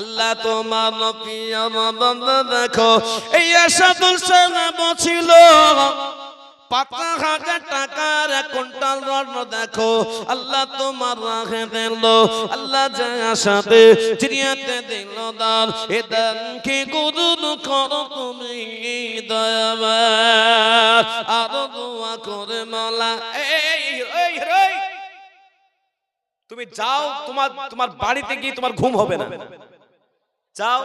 আল্লাহ তোমার দেখো, এই আশাদুল সাহেব ছিল পাঁচ হাজার টাকার কুইন্টাল রত্ন দেখো, আল্লাহ তোমার রাখে দিল, আল্লাহ যায় আশাতে চিড়িয়াতে দিল দান, এ দান কি গুরুন করো তুমি দয়াবান আরও দোয়া করে মালা এই এই। তুমি যাও, তোমার তোমার বাড়িতে গিয়ে তোমার ঘুম হবে না। যাও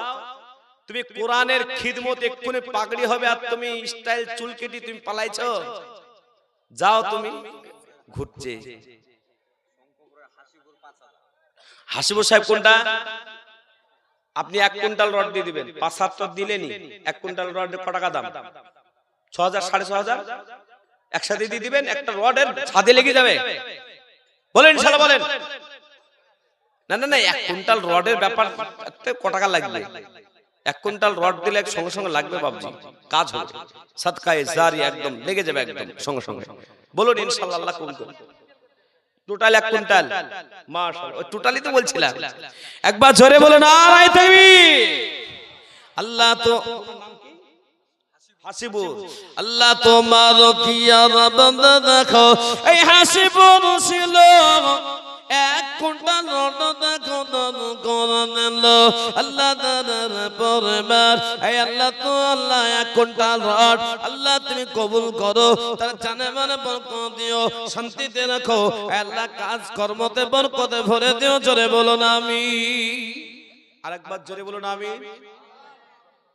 তুমি কোরআনের খিদমত এক্ষুনি পাগড়ি হবে আর তুমি স্টাইল চুল কেটে তুমি পালাইছো? যাও তুমি ঘুরছে হাসিবুর সাহেব কোনটা? আপনি এক কুইন্টাল রড দিয়ে দিবেন। পাঁচ সাত রড দিলেনি এক কুইন্টাল রডের ক টাকা দাম। ছ হাজার সাড়ে ছ হাজার? একসাথে দিয়ে দিবেন একটা রডের ছাদে লেগে যাবে। বলেন ইনশাল্লাহ বলেন। না না না, এক কুইন্টাল রডের ব্যাপার ক টাকা লাগবে? এক কুইন্টাল রড দিলে এক সঙ্গে সঙ্গে লাগবে বাবজি। কাজ হবে। সাদকায়ে জারি একদম, লেগে যাবে একদম, সঙ্গে সঙ্গে। বলুন ইনশাআল্লাহ, আল্লাহ কবুল করুন। টোটাল এক কুইন্টাল। মাশাআল্লাহ, ওই টোটালি তো বলছিলাম। একবার জোরে বলুন আরাই তাকবীর। আল্লাহ তো হাসিবুর আল্লাহ তোমার পিয়ার বান্দা দেখো। এই হাসিবুর ছিল এক কুইন্টাল রড দেখো দান করে নিল। আল্লাহ দাদার পরিবার। এই আল্লাহ তো আল্লাহ, এক কুইন্টাল রড। আল্লাহ তুমি কবুল করো, তার জানে মানে বরকত দিও। শান্তিতে রাখো। আল্লাহ কাজ কর্মতে বরকতে ভরে দিও, জোরে বলো না আমি। আরেকবার জোরে বলো না আমি।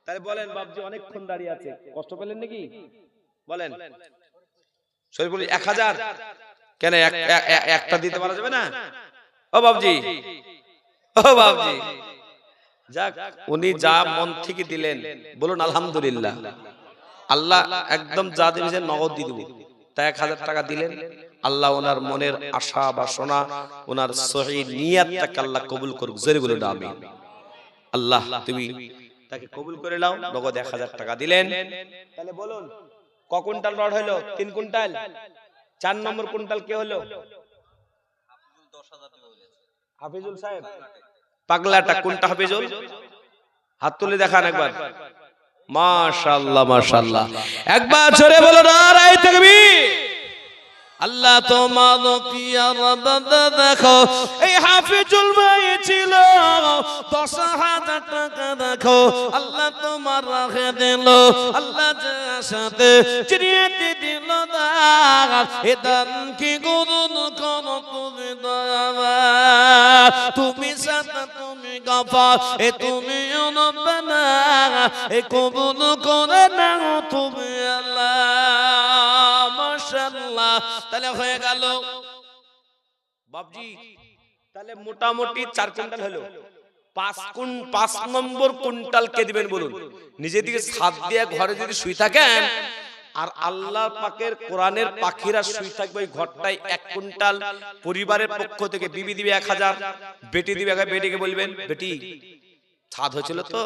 তাহলে বলেন বাবজি অনেকক্ষণ দাঁড়িয়ে আছে। কষ্ট পেলেন নাকি? বলেন। শরীফুল, এক হাজার। কেন একটা দিতে পারা যাবে না? ও বাবজি। ও বাবজি। যাক উনি যা মন থেকে দিলেন। বলুন আলহামদুলিল্লাহ। আল্লাহ একদম যা দিয়েছেন নগদ দিয়ে দেবো। তা এক হাজার টাকা দিলেন। আল্লাহ ওনার মনের আশা বাসনা ওনার সহি নিয়াতটাকে আল্লাহ কবুল করুক। জোরে বলুন আমি আল্লাহ তুমি তাকে কবুল করে নাও নগদ এক হাজার টাকা দিলেন। তাহলে বলুন ক কুইন্টাল রড হলো? তিন কুইন্টাল? চার নম্বর কুইন্টাল কে হলো? হাফিজুল সাহেব। পাগলাটা কোনটা হাফিজুল। হাত তুলে দেখান একবার। মাশাআল্লাহ। মাশাআল্লাহ। একবার জোরে বলো নারায়ে তাকবীর। আল্লাহ তোমার দেখো। এই হাফিজুল ভাই ছিল, দশ হাজার টাকা দেখো। আল্লাহ তোমার রাখে দিল, আল্লাহ সাথে চিড়িয়াতে দিল দাগ এ দান কি গুরুন কোন তুমি তুমি সাথে তুমি গাফা এ তুমি অনবনা এ কবুল করে নাও তুমি আল্লাহ। তাহলে হয়ে গেল। বাবজি তাহলে মোটামুটি চার কুইন্টাল হলো। পাঁচ পাঁচ নম্বর কুইন্টাল কে দিবেন বলুন। নিজে দিকে ঘরে যদি শুই থাকেন, আর আল্লাহ কোরআনের পাখিরা থাকবে ওই ঘরটায় এক কুইন্টাল, পরিবারের পক্ষ থেকে বিবি দিবে এক হাজার, বেটি দিবে বেটিকে বলবেন, বেটি, ছাদ হয়েছিল তো,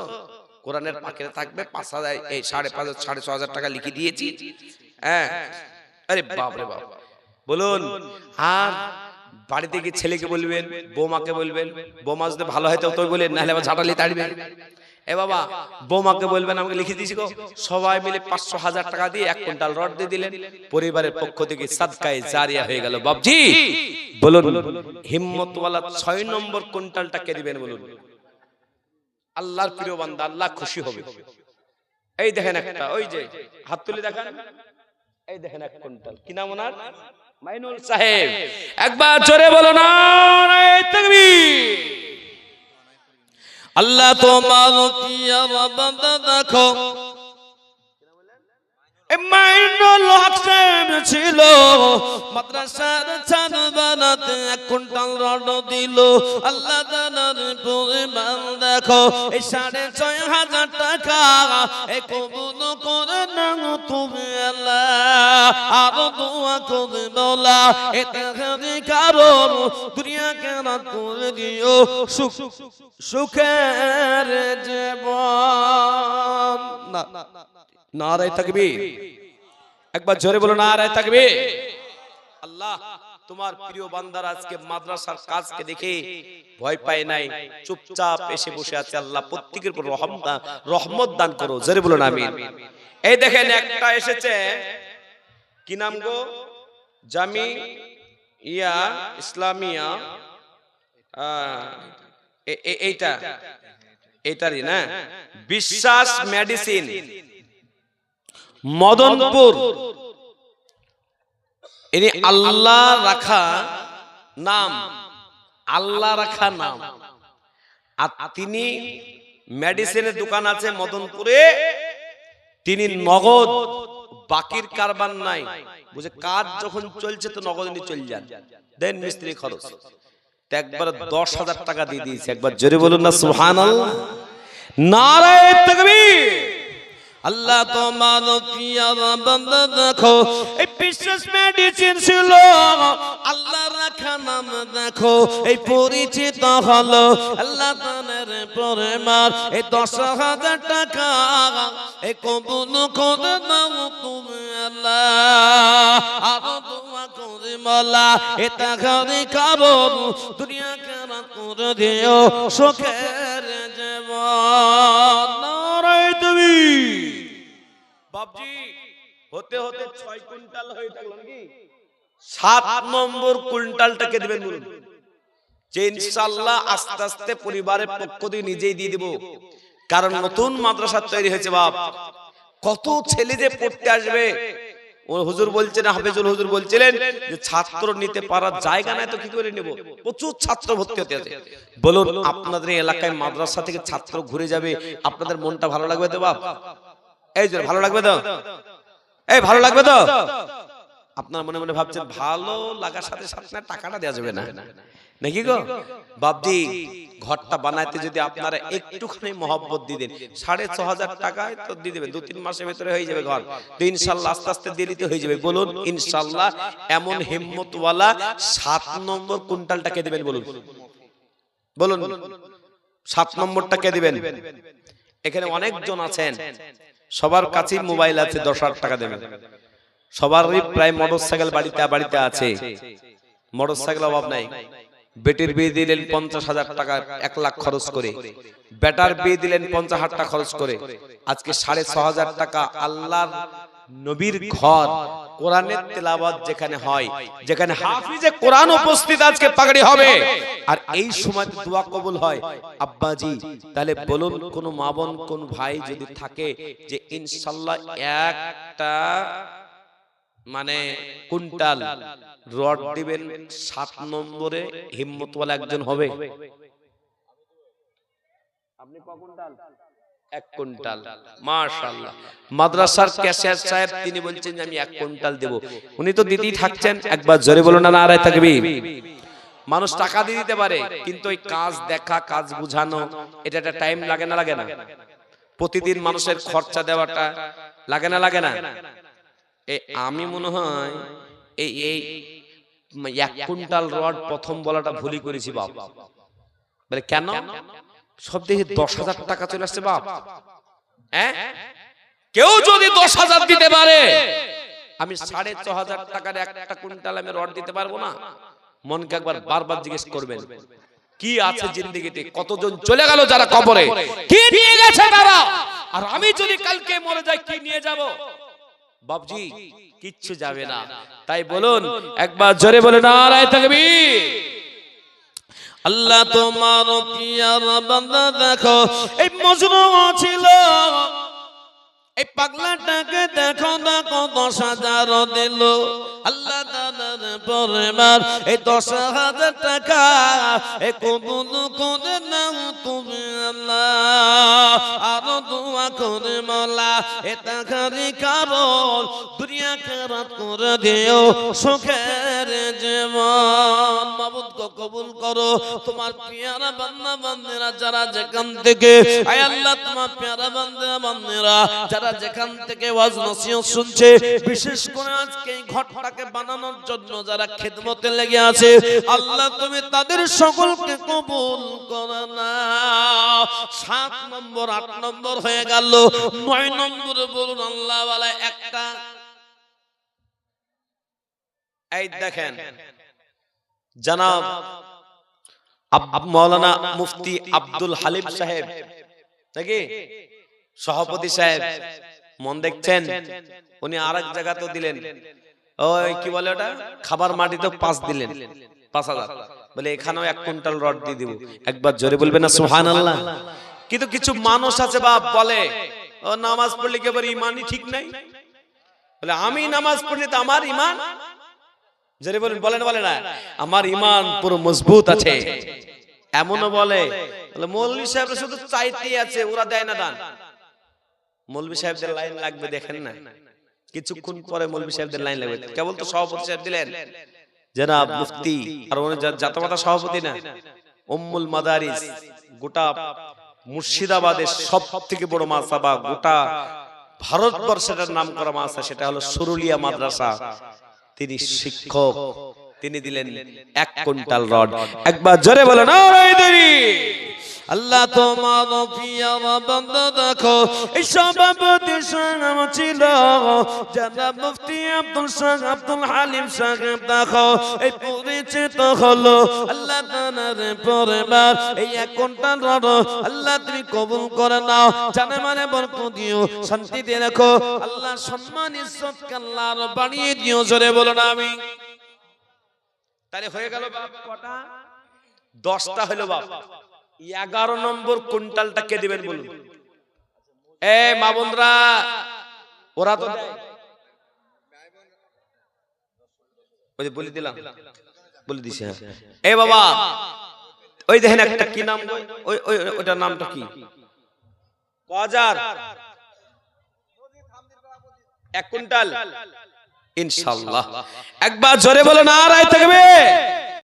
কোরআনের পাখিরা থাকবে পাঁচ হাজার, এই সাড়ে পাঁচ, সাড়ে ছ হাজার টাকা লিখে দিয়েছি হ্যাঁ আরে বাপরে বাপ। বলুন আর বাড়িতে গিয়ে ছেলেকে বলবেন বৌমাকে বলবেন বৌমা যদি ভালো হয় তো তুই বলেন নাহলে আবার ঝাঁটালি তাড়বেন এ বাবা বৌমাকে বলবেন আমাকে লিখে দিয়েছি গো। সবাই মিলে পাঁচশো হাজার টাকা দিয়ে এক কুইন্টাল রড দিয়ে দিলেন। পরিবারের পক্ষ থেকে সাদকায় জারিয়া হয়ে গেল। বাবজি বলুন হিম্মতওয়ালা ছয় নম্বর কুইন্টালটা কে দিবেন বলুন? আল্লাহর প্রিয় বান্দা আল্লাহ খুশি হবে। এই দেখেন একটা ওই যে হাত তুলে দেখান। এই দেখেন এক কুইন্টাল। কি নাম ওনার? মাইনুল সাহেব। একবার জোরে বলো না আল্লাহ তোমার কি দেখো মাইনুল হক সাহেব ছিল। মাদ্রাসার ছাদ বানাতে এক কুইন্টাল রড দিল। আল্লাহ তাআলার পরিমাণ দেখো, এই সাড়ে ছয় হাজার টাকা এ কবুল করে নাও তুমি আল্লাহ। আরও দোয়া করে বলা এটা খালি কারণ দুনিয়া কেন করে দিও? সুখ সুখের জীবন। না। নারায় থাকবি একবার জোরে বলো নারায় থাকবে আল্লাহ তোমার প্রিয় বান্দার আজকে মাদ্রাসার কাজকে দেখে ভয় পায় নাই। চুপচাপ এসে বসে আছে আল্লাহ প্রত্যেকের উপর রহমত দান করো জোরে বলুন আমি এই দেখেন একটা এসেছে। কি নাম গো? জামি ইয়া ইসলামিয়া। এইটা। এইটারই না? বিশ্বাস মেডিসিন। মদনপুর। ইনি আল্লাহ রাখা নাম, আল্লাহ রাখা নাম। আর তিনি মেডিসিনের দোকান আছে মদনপুরে, তিনি নগদ, বাকির কারবার নাই। বুঝে কাজ যখন চলছে তো নগদ নিয়ে চলে যান। দেন মিস্ত্রি খরচ। একবার দশ হাজার টাকা দিয়ে দিয়েছে। একবার জোরে বলুন না সুহান নারায় তকবীর। আল্লাহ তোমার দেখো। এই বিশ্বাস মেডিসিন ছিল। আল্লাহ রাখা নাম দেখো। এই পরিচিত হলো আল্লাহ তানের পরে মার। এই দশ হাজার টাকা এই কবুল করে দাও তুমি আল্লাহ। আরও দোয়া করে মালা। এ টাকারে কারণ দুনিয়া কেনা করে দিও। সুখের জীবন তুমি। বাবজি হতে হতে ছয় কুইন্টাল হয়ে থাকল নাকি? সাত নম্বর কুইন্টালটাকে দিবেন বলুন। যে ইনশাল্লাহ আস্তে আস্তে পরিবারের পক্ষ থেকে নিজেই দিয়ে দিব। কারণ নতুন মাদ্রাসা তৈরি হয়েছে বাপ। কত ছেলে যে পড়তে আসবে। ও হুজুর বলছেন, হাফেজুল হুজুর বলছিলেন যে ছাত্র নিতে পারার জায়গা নাই তো কি করে নেব? প্রচুর ছাত্র ভর্তি হতে আছে। বলুন, আপনাদের এলাকায় মাদ্রাসা থেকে ছাত্র ঘুরে যাবে। আপনাদের মনটা ভালো লাগবে তো বাপ? এই যে ভালো লাগবে তো? এই ভালো লাগবে তো? আপনার মনে মনে ভাবছেন ভালো লাগার সাথে সাথে টাকাটা দেওয়া যাবে না? নাকি গো? বাবজি ঘরটা বানাইতে যদি আপনারা একটুখানি মহব্বত দিয়ে দেন সাড়ে ছ হাজার টাকায় তো দিয়ে দেবেন দু তিন মাসের ভেতরে হয়ে যাবে ঘর। তো ইনশাল্লাহ আস্তে আস্তে দিয়ে দিতে হয়ে যাবে। বলুন ইনশাল্লাহ এমন হিম্মতওয়ালা সাত নম্বর কুইন্টালটাকে দেবেন বলুন। বলুন। সাত নম্বরটা কে দিবেন। এখানে অনেকজন আছেন। সবার কাছেই মোবাইল আছে দশ হাজার টাকা দেবেন সবারই প্রায় মোটর সাইকেল বাড়িতে বাড়িতে আছে। মোটর সাইকেল অভাব নাই। বেটির বিয়ে দিলেন পঞ্চাশ হাজার টাকা এক লাখ খরচ করে। বেটার বিয়ে দিলেন পঞ্চাশ হাজার টাকা খরচ করে। আজকে সাড়ে ছ হাজার টাকা আল্লাহর নবীর ঘর। কোরআনের তেলাওয়াত যেখানে হয়, যেখানে হাফিজে কোরআন উপস্থিত আজকে পাগড়ি হবে। আর এই সময় দোয়া কবুল হয়। আব্বাজি, তাহলে বলুন কোন মা বোন, কোন ভাই যদি থাকে যে ইনশাল্লাহ একটা মানে কুইন্টাল রড দিবেন, সাত নম্বরে হিম্মতওয়ালা একজন হবে। আপনি ক কুইন্টাল এক কুইন্টাল। মাশাআল্লাহ। মাদ্রাসার ক্যাশিয়ার সাহেব তিনি বলছেন যে আমি এক কুইন্টাল দেব। উনি তো দিতেই থাকছেন একবার জোরে বলুন না নারায় থাকবি মানুষ টাকা দিয়ে দিতে পারে কিন্তু ওই কাজ দেখা কাজ বুঝানো এটা একটা টাইম লাগে না লাগে না। প্রতিদিন মানুষের খরচা দেওয়াটা লাগে না লাগে না। এ আমি মনে হয় এই এই এক কুইন্টাল রড প্রথম বলাটা ভুলই করেছি বাপ। বলে কেন? সব দেখি দশ হাজার টাকা চলে আসছে বাপ। হ্যাঁ? কেউ যদি দশ হাজার দিতে পারে আমি সাড়ে ছ হাজার টাকার একটা কুইন্টাল আমি রড দিতে পারব না। মনকে একবার বারবার জিজ্ঞেস করবেন কি আছে জিন্দগিতে কতজন চলে গেল যারা কবরে? কি নিয়ে গেছে তারা? আর আমি যদি কালকে মরে যাই কি নিয়ে যাব? বাবজি কিচ্ছু যাবে না। তাই বলুন একবার জোরে বলে নারায় থাকবি আল্লাহ তোমার দেখো, এই মজনু ছিল। এই পাগলাটাকে দেখো না কত হাজার দিল। আল্লাহ পরে পরিবার, এই দশ হাজার টাকা, এ কবুল করে নাও। তুমি দোয়া করে মালা এ টাকারই কারণ দুনিয়া করে সুখের মাবুদ কবুল করো। তোমার পেয়ারা বান্দা বান্দিরা, যারা যেখান থেকে, আয় আল্লাহ, তোমার পেয়ারা বান্দা বান্দিরা, যারা যেখান থেকে ওয়াজ শুনছে, বিশেষ করে আজকে এই ঘরটাকে বানানোর জন্য যারা খেদমতে লেগে আছে, আল্লাহ তুমি তাদের সকলকে কবুল করো না। সাত নম্বর, আট নম্বর হয়ে গেল। নয় নম্বর বলুন, আল্লাহ একটা। এই দেখেন, জানাব আব- মুফতি আব্দুল হালিম সাহেব, নাকি? সভাপতি সাহেব, মন দেখছেন? উনি আর এক জায়গাতেও দিলেন। ওই কি বলে ওটা? খাবার মাটিতে পাঁচ দিলেন। পাঁচ হাজার। বলে এখানেও এক কুইন্টাল রড দিয়ে দিব। একবার জোরে বলবে না সুহান আল্লাহ কিন্তু কিছু মানুষ আছে বাপ বলে ও নামাজ পড়লে কি আবার ইমানই ঠিক নাই? বলে আমি নামাজ পড়লে তো আমার ইমান? জোরে বলেন বলেন বলে না আমার ইমান পুরো মজবুত আছে। এমনও বলে বলে মৌলভী সাহেব শুধু চাইতে আছে ওরা দেয় না দান। মৌলভী সাহেবদের লাইন লাগবে দেখেন না। কিছুক্ষণ পরে মৌলভী সাহেবদের লাইন লাগবে। কেবল তো সভাপতি সাহেব দিলেন। জনাব মুফতি আর উনি জাতমাতা সভাপতি না। উম্মুল মাদারিস গোটা মুর্শিদাবাদের সব থেকে বড় মাসাবা গোটা ভারতবর্ষের নাম করা মাসা সেটা হলো সুরুলিয়া মাদ্রাসা। তিনি শিক্ষক তিনি দিলেন এক কুইন্টাল রড। একবার জোরে বলেন আল্লাহ তোমার দেখো এই সভাপতি সাহেব ছিল। জনাব মুফতি আব্দুল সাহেব, আব্দুল হালিম সাহেব দেখো, এই পরিচিত হলো আল্লাহ তানার পরিবার। এই এক ঘণ্টা রড আল্লাহ তুমি কবুল করে নাও। জানে মানে বরকত দিও, শান্তি দিয়ে রাখো। আল্লাহ সম্মান, ইজ্জত কাল্লার বাড়িয়ে দিও, জোরে বলো না আমি তাহলে হয়ে গেল বাপ কটা? দশটা হলো বাপ। এগারো নম্বর কুইন্টালটা কে দিবেন বলুন? এ, মা বোনরা, ওরা তো বলে দিলাম, বলে হ্যাঁ। এ, বাবা, ওই দেখেন একটা কি নাম, ওই ওই ওইটার নামটা কি? এক কুইন্টাল? ইনশাআল্লাহ একবার জোরে বলে না রায় থাকবে।